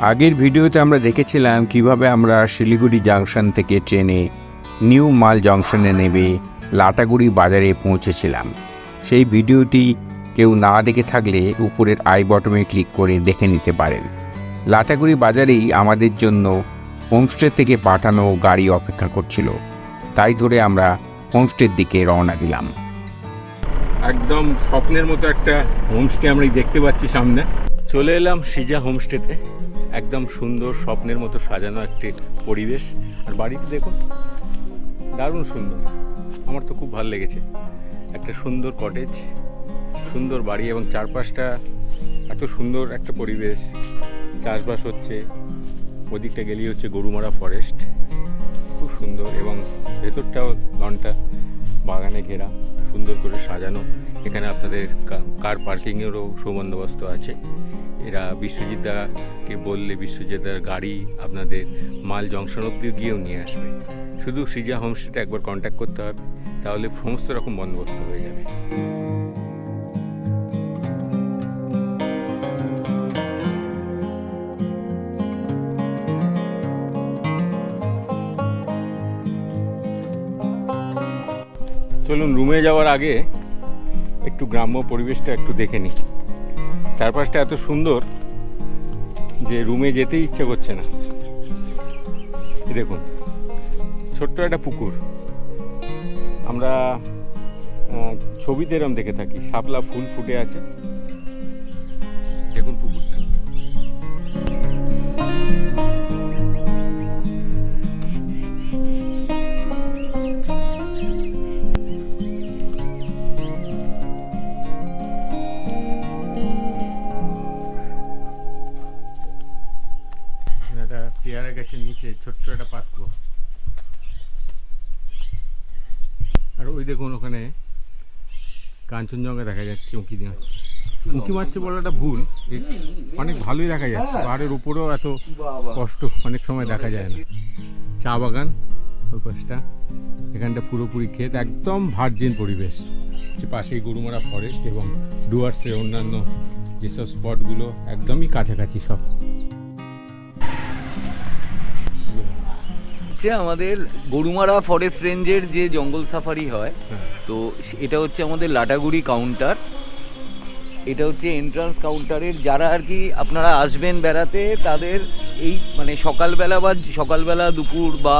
আগের ভিডিওতে আমরা দেখেছিলাম কীভাবে আমরা শিলিগুড়ি জাংশন থেকে ট্রেনে নিউ মাল জংশনে নেবে লাটাগুড়ি বাজারে পৌঁছেছিলাম। সেই ভিডিওটি কেউ না দেখে থাকলে উপরের আই বটমে ক্লিক করে দেখে নিতে পারেন। লাটাগুড়ি বাজারেই আমাদের জন্য হোমস্টে থেকে পাঠানো গাড়ি অপেক্ষা করছিল। তাই ধরে আমরা হোমস্টের দিকে রওনা দিলাম। একদম স্বপ্নের মতো একটা হোমস্টে আমরা দেখতে পাচ্ছি সামনে। চলে এলাম সিজা হোমস্টেতে। একদম সুন্দর স্বপ্নের মতো সাজানো একটি পরিবেশ। আর বাড়িটি দেখুন, দারুণ সুন্দর। আমার তো খুব ভালো লেগেছে। একটা সুন্দর কটেজ সুন্দর বাড়ি এবং চারপাশটা এত সুন্দর একটা পরিবেশ। চাষবাস হচ্ছে, ওদিকটা গেলেই হচ্ছে গরুমারা ফরেস্ট খুব সুন্দর এবং ভেতরটাও লনটা বাগানে ঘেরা, সুন্দর করে সাজানো। এখানে আপনাদের কার পার্কিংয়েরও সুবন্দোবস্ত আছে। এরা বিশ্বজিৎ দাকে বললে বিশ্বজিৎদার গাড়ি আপনাদের মাল জংশন অব্দি গিয়েও নিয়ে আসবে। শুধু সিজা হোমস্টেটা একবার কন্ট্যাক্ট করতে হবে, তাহলে সমস্ত রকম বন্দোবস্ত হয়ে যাবে। চলুন রুমে যাওয়ার আগে একটু গ্রাম্য পরিবেশটা একটু দেখে নিই। চারপাশটা এত সুন্দর যে রুমে যেতেই ইচ্ছে করছে না। দেখুন, ছোট্ট একটা পুকুর। আমরা ছবিতে এরম দেখে থাকি, শাপলা ফুল ফুটে আছে। দেখুন কাঞ্চনজঙ্ঘা দেখা যাচ্ছে উঁকি দিয়ে উঁকি মারছে বলাটা ভুল অনেক ভালোই দেখা যাচ্ছে পাহাড়ের উপরেও এত কষ্ট অনেক সময় দেখা যায় না। চা বাগান ওই পাশটা এখানটা পুরোপুরি ক্ষেত একদম ভার্জিন পরিবেশ। হচ্ছে পাশেই গরুমারা ফরেস্ট এবং ডুয়ার্সের অন্যান্য যেসব স্পটগুলো একদমই কাছাকাছি সব। হচ্ছে আমাদের গরুমারা ফরেস্ট রেঞ্জের যে জঙ্গল সাফারি হয় তো এটা হচ্ছে আমাদের লাটাগুড়ি কাউন্টার এটা হচ্ছে এন্ট্রান্স কাউন্টারের যারা আর কি আপনারা আসবেন বেড়াতে তাদের এই মানে সকালবেলা বা সকালবেলা দুপুর বা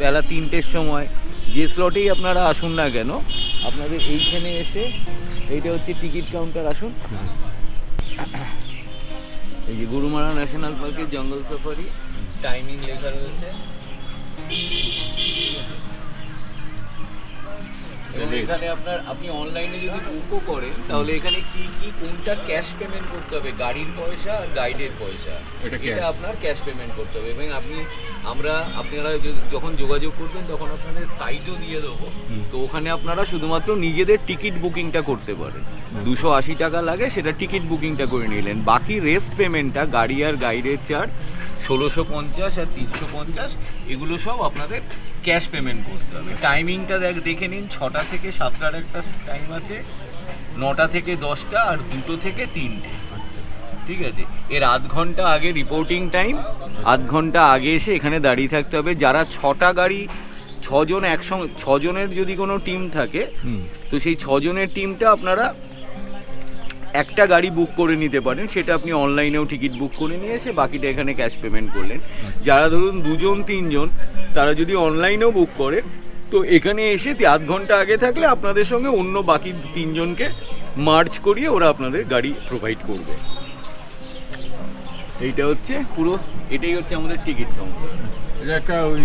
বেলা তিনটের সময় যে স্লটেই আপনারা আসুন না কেন আপনাদের এইখানে এসে এইটা হচ্ছে টিকিট কাউন্টার আসুন। এই যে গরুমারা ন্যাশনাল পার্কের জঙ্গল সাফারি টাইমিং লেখা রয়েছে। এখানে আপনার আপনি অনলাইনে যদি বুকও করেন তাহলে এখানে কি কি কোনটা ক্যাশ পেমেন্ট করতে হবে? গাড়ির পয়সা আর গাইডের পয়সা। এটা আপনার ক্যাশ পেমেন্ট করতে হবে। এবং আপনি আমরা আপনারা যখন যোগাযোগ করবেন তখন আপনাদের সাইটও দিয়ে দেবো। তো ওখানে আপনারা শুধুমাত্র নিজেদের টিকিট বুকিংটা করতে পারেন। দুশো আশি টাকা লাগে সেটা টিকিট বুকিংটা করে নিলেন। বাকি রেস্ট পেমেন্টটা গাড়ি আর গাইডের চার্জ ষোলোশো পঞ্চাশ আর তিনশো পঞ্চাশ এগুলো সব আপনাদের ক্যাশ পেমেন্ট করতে হবে। টাইমিংটা দেখ দেখে নিন ছটা থেকে সাতটার একটা টাইম আছে নটা থেকে দশটা আর দুটো থেকে তিনটে। ঠিক আছে? এর আধ ঘণ্টা আগে রিপোর্টিং টাইম আধ ঘণ্টা আগে এসে এখানে দাঁড়িয়ে থাকতে হবে। যারা ছটা গাড়ি ছজন একসঙ্গে ছজনের যদি কোনো টিম থাকে তো সেই ছজনের টিমটা আপনারা একটা গাড়ি বুক করে নিতে পারেন, সেটা আপনি অনলাইনেও টিকিট বুক করে নিয়ে এসে বাকিটা এখানে ক্যাশ পেমেন্ট করলেন। যারা ধরুন দুজন, তিনজন, তারা যদি অনলাইনেও বুক করে, তো এখানে এসে আধ ঘণ্টা আগে থাকলে আপনাদের সঙ্গে অন্য বাকি তিনজনকে মার্চ করিয়ে ওরা আপনাদের গাড়ি প্রোভাইড করবে। এইটা হচ্ছে পুরো, এটাই হচ্ছে আমাদের টিকিট কাউন্টার এটা ওই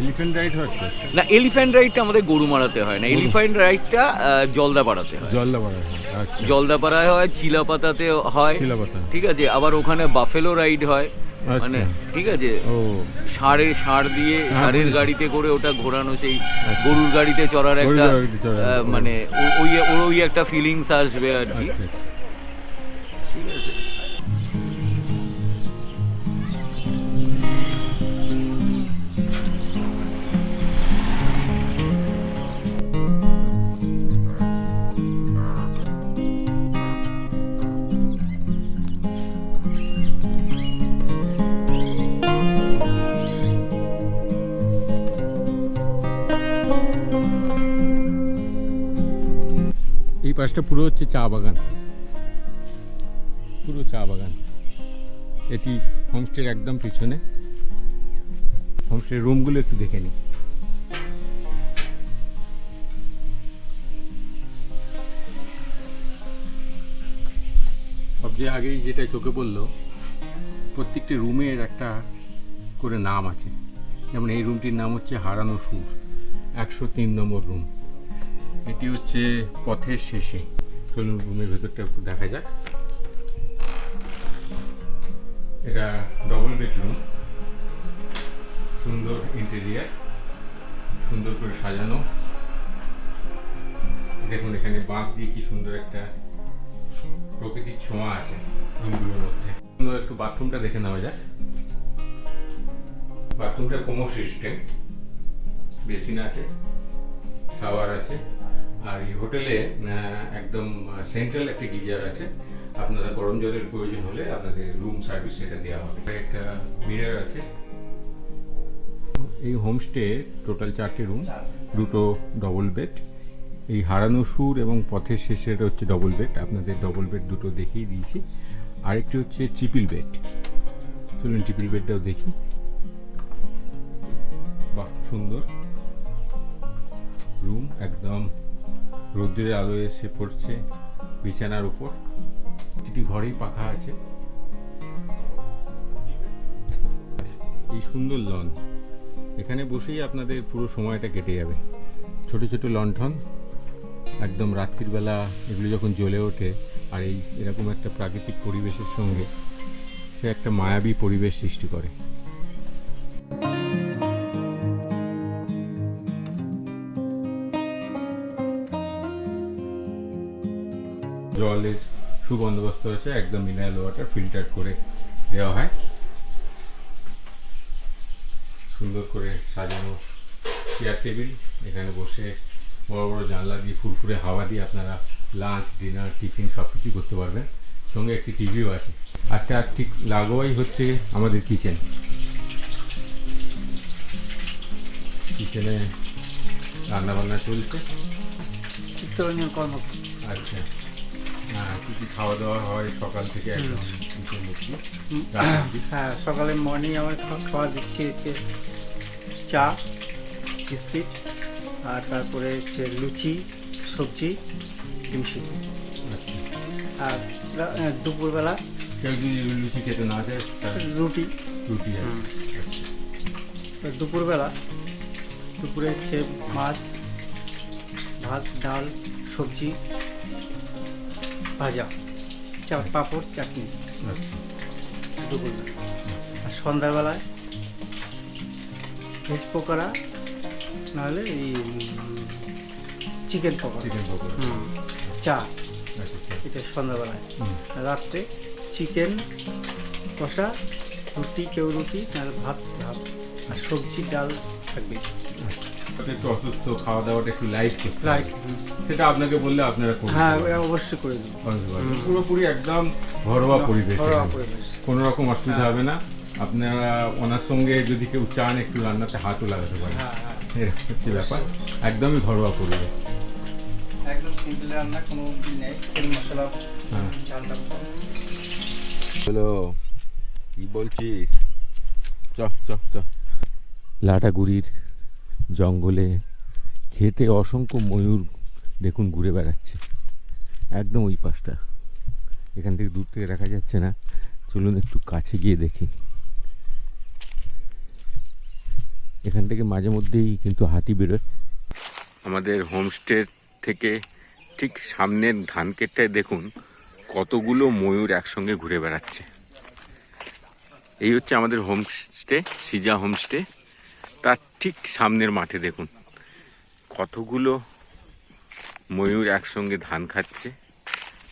এলিফেন্ট রাইড হচ্ছে। না এলিফ্যান্ট রাইডটা আমাদের গরু মারাতে হয় না। এলিফ্যান্ট রাইডটা জলদাপাড়াতে হয়। জলদাপাড়া আচ্ছা। জলদাপাড়ায় হয় চিলাপাতাতে হয়। ঠিক আছে আবার ওখানে বাফেলো রাইড হয়। মানে আচ্ছা। ঠিক আছে ও। ষাঁড়ে ষাঁড় দিয়ে হ্যাঁ, ষাঁড়ের গাড়িতে করে ওটা ঘোরানো সেই গরুর গাড়িতে চড়ার একটা। মানে ওই ওই একটা ফিলিংস আসবে আর কি। পাশটা পুরো হচ্ছে চা বাগান। পুরো চা বাগান। এটি হোমস্টের একদম পিছনে। হোমস্টের রুমগুলো একটু দেখে নিই। সবচেয়ে আগেই যেটা চোখে পড়ল, প্রত্যেকটি রুমের একটা করে নাম আছে। যেমন এই রুমটির নাম হচ্ছে হারানো সুর। একশো তিন নম্বর রুম। এটি হচ্ছে পথের শেষে। চলুন রুমের ভেতরটা একটু দেখা যাক। এটা ডবল বেডরুম সুন্দর ইন্টেরিয়ার সুন্দর করে সাজানো। দেখুন এখানে বাঁশ দিয়ে কি সুন্দর একটা প্রকৃতির ছোঁয়া আছে রুমগুলোর মধ্যে। সুন্দর একটু বাথরুমটা দেখে নেওয়া যাক। বাথরুমটা কোমর সিস্টেম। বেসিন আছে, শাওয়ার আছে। আর এই হোটেলে একদম সেন্ট্রাল একটা গিজার আছে। আপনারা গরম জলের প্রয়োজন হলে আপনাদের রুম সার্ভিস সেটা দেওয়া হবে। একটা মিরার আছে। এই হোমস্টে টোটাল চারটে রুম দুটো ডবল বেড এই হারানো সুর এবং পথের শেষের হচ্ছে ডবল বেড আপনাদের ডবল বেড দুটো দেখিয়ে দিয়েছি। আরেকটি হচ্ছে ট্রিপল বেড চলুন ট্রিপল বেডটাও দেখি। বাহ, সুন্দর। রুম একদম রৌদ্রের আলো এসে পড়ছে বিছানার উপর। প্রতিটি ঘরেই পাখা আছে। এই সুন্দর লন। এখানে বসেই আপনাদের পুরো সময়টা কেটে যাবে। ছোট ছোট লণ্ঠন, একদম রাত্রির বেলা, এগুলো যখন জ্বলে ওঠে, আর এই এরকম একটা প্রাকৃতিক পরিবেশের সঙ্গে সে একটা মায়াবী পরিবেশ সৃষ্টি করে। জলের সুবন্দোবস্ত আছে একদম মিনারেল ওয়াটার ফিল্টার করে দেওয়া হয়। সুন্দর করে সাজানো চেয়ার টেবিল এখানে বসে বড় বড় জানলা দিয়ে ফুরফুরে হাওয়া দিয়ে আপনারা লাঞ্চ ডিনার টিফিন সব কিছু করতে পারবেন। সঙ্গে একটি টিভিও আছে। আর তার ঠিক লাগোয়াই হচ্ছে আমাদের কিচেন কিচেনে রান্নাবান্না চলছে। আচ্ছা। কী কী খাওয়া দাওয়া হয় সকাল থেকে একদম হ্যাঁ সকালে মর্নিং আমার খাওয়া- দিচ্ছি হচ্ছে চা বিস্কিট আর তারপরে হচ্ছে লুচি সবজি ডিম সিদ্ধ। আচ্ছা। আর দুপুরবেলা কেউ যদি লুচি খেতে না চায় রুটি। রুটি। আচ্ছা। দুপুরবেলা দুপুরে হচ্ছে মাছ ভাত ডাল সবজি ভাজা। চা পাঁপড় চাটনি। দুপুরবেলা। আর সন্ধ্যাবেলায় ভেজ পকোড়া নাহলে এই চিকেন পকোড়া। চিকেন পকোড়া। হুম চা। আচ্ছা আচ্ছা। এটা সন্ধ্যাবেলায়। রাত্রে চিকেন কষা রুটি কেউ রুটি নাহলে ভাত ভাত। আর সবজি ডাল থাকবে আপনি একটু অসুস্থ খাওয়া দাওয়াটা একটু লাইট করতে। রাইট সেটা আপনাকে বললে আপনারা করতে হ্যাঁ অবশ্যই করে দেবো। পুরোপুরি একদম ঘরোয়া পরিবেশ কোনো রকম অসুবিধা হবে না। আপনারা ওনার সঙ্গে যদি কেউ চান একটু রান্নাতে হাতও লাগাতে পারেন। হ্যাঁ হ্যাঁ। এরকম হচ্ছে ব্যাপার। একদমই ঘরোয়া পরিবেশ। একদম সিম্পল রান্না কোনো নেই। তেল মশলা হ্যাঁ। হলো কি বলছিস? চ চ চ। লাটাগুড়ির জঙ্গলে খেতে অসংখ্য ময়ূর দেখুন ঘুরে বেড়াচ্ছে। একদম ওই পাশটা। এখান থেকে দূর থেকে দেখা যাচ্ছে না। চলুন একটু কাছে গিয়ে দেখি। এখান থেকে মাঝে মধ্যেই কিন্তু হাতি বেরোয়। আমাদের হোমস্টে থেকে ঠিক সামনের ধান ক্ষেতটায় দেখুন কতগুলো ময়ূর একসঙ্গে ঘুরে বেড়াচ্ছে। এই হচ্ছে আমাদের হোমস্টে, সিজা হোমস্টে। তার ঠিক সামনের মাঠে দেখুন। কতগুলো ময়ূর একসঙ্গে ধান খাচ্ছে,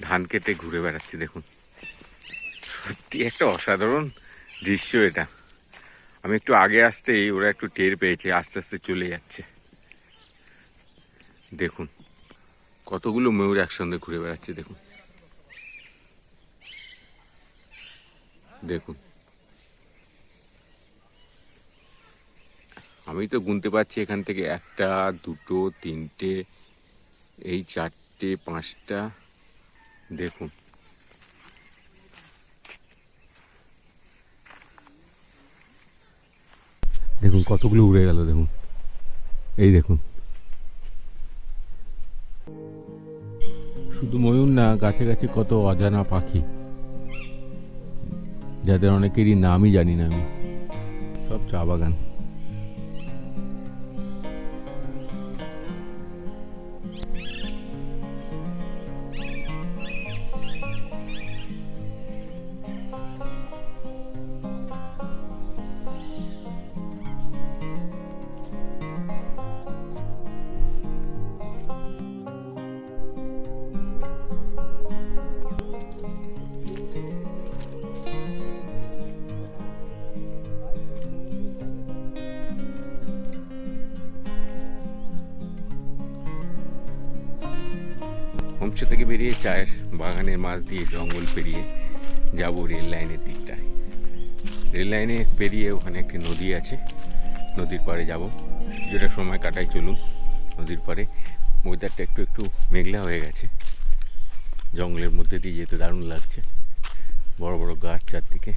ধান কেটে ঘুরে বেড়াচ্ছে, দেখুন। সত্যি একটা অসাধারণ দৃশ্য এটা। আমি একটু আগে আসতেই ওরা একটু টের পেয়েছে, আস্তে আস্তে চলে যাচ্ছে। দেখুন, কতগুলো ময়ূর একসঙ্গে ঘুরে বেড়াচ্ছে, দেখুন। দেখুন আমি তো গুনতে পারছি এখান থেকে একটা, দুটো, তিনটে, এই চারটে, পাঁচটা। দেখুন। দেখুন কতগুলো উড়ে গেল, দেখুন। এই দেখুন। শুধু ময়ূর না, গাছে গাছে কত অজানা পাখি। যাদের অনেকেরই নামই জানি না আমি। সব চা বাগান। বেরিয়ে চায়ের বাগানের মাছ দিয়ে জঙ্গল পেরিয়ে যাব রেল লাইনের দিকটায়। রেল লাইনে পেরিয়ে ওখানে একটি নদী আছে, নদীর পাড়ে যাব। যেটা সময় কাটাই চলুন নদীর পাড়ে। ওয়েদারটা একটু একটু মেঘলা হয়ে গেছে। জঙ্গলের মধ্যে দিয়ে যেতে দারুণ লাগছে। বড় বড় গাছ চারদিকে।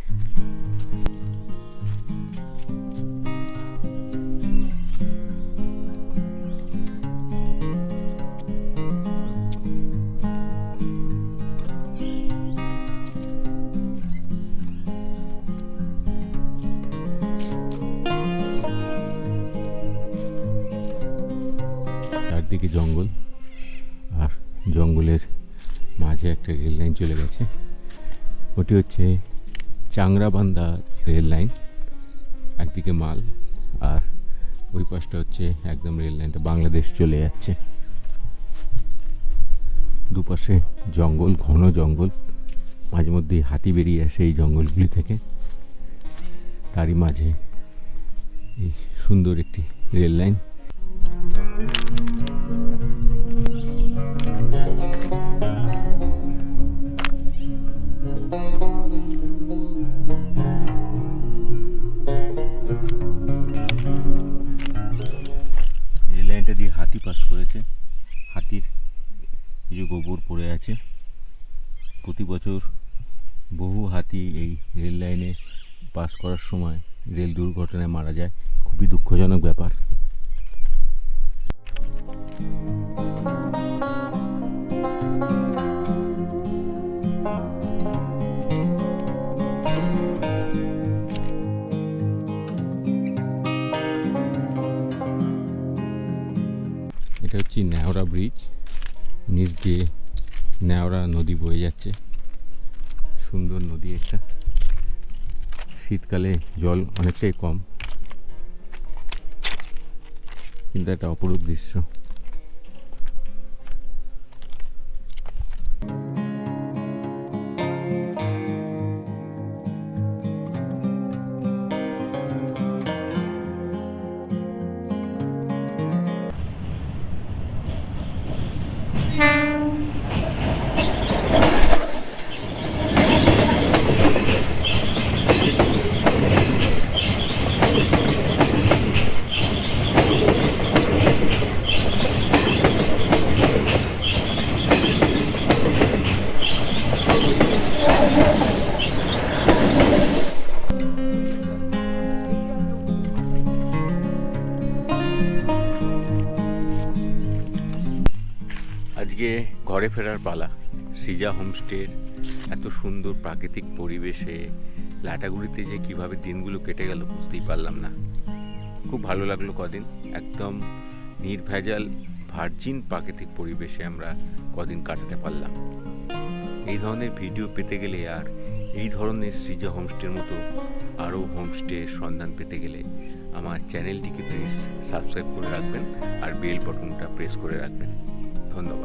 চারদিকে জঙ্গল। আর জঙ্গলের মাঝে একটা রেল লাইন চলে গেছে। ওটি হচ্ছে চাংরাবান্ধা রেল লাইন। একদিকে মাল আর ওই পাশটা হচ্ছে একদম রেল লাইনটা বাংলাদেশ চলে যাচ্ছে। দুপাশে জঙ্গল, ঘন জঙ্গল। মাঝে মধ্যেই হাতি বেরিয়ে আসে এই জঙ্গলগুলি থেকে। তারই মাঝে এই সুন্দর একটি রেল লাইন। করার সময় রেল দুর্ঘটনায় মারা যায় খুবই দুঃখজনক ব্যাপার। শীতকালে জল অনেকটাই কম। কিন্তু একটা অপরূপ দৃশ্য। ফেরার পালা। সিজা হোমস্টের এত সুন্দর প্রাকৃতিক পরিবেশে লাটাগুড়িতে যে কীভাবে দিনগুলো কেটে গেল বুঝতেই পারলাম না। খুব ভালো লাগল কদিন। একদম নির্ভেজাল, ভার্জিন প্রাকৃতিক পরিবেশে আমরা কদিন কাটাতে পারলাম। এই ধরনের ভিডিও পেতে গেলে আর এই ধরনের সৃজা হোমস্টের মতো আরও হোমস্টের সন্ধান পেতে গেলে আমার চ্যানেলটিকে প্লিজ সাবস্ক্রাইব করে রাখবেন আর বেল বটনটা প্রেস করে রাখবেন। ধন্যবাদ।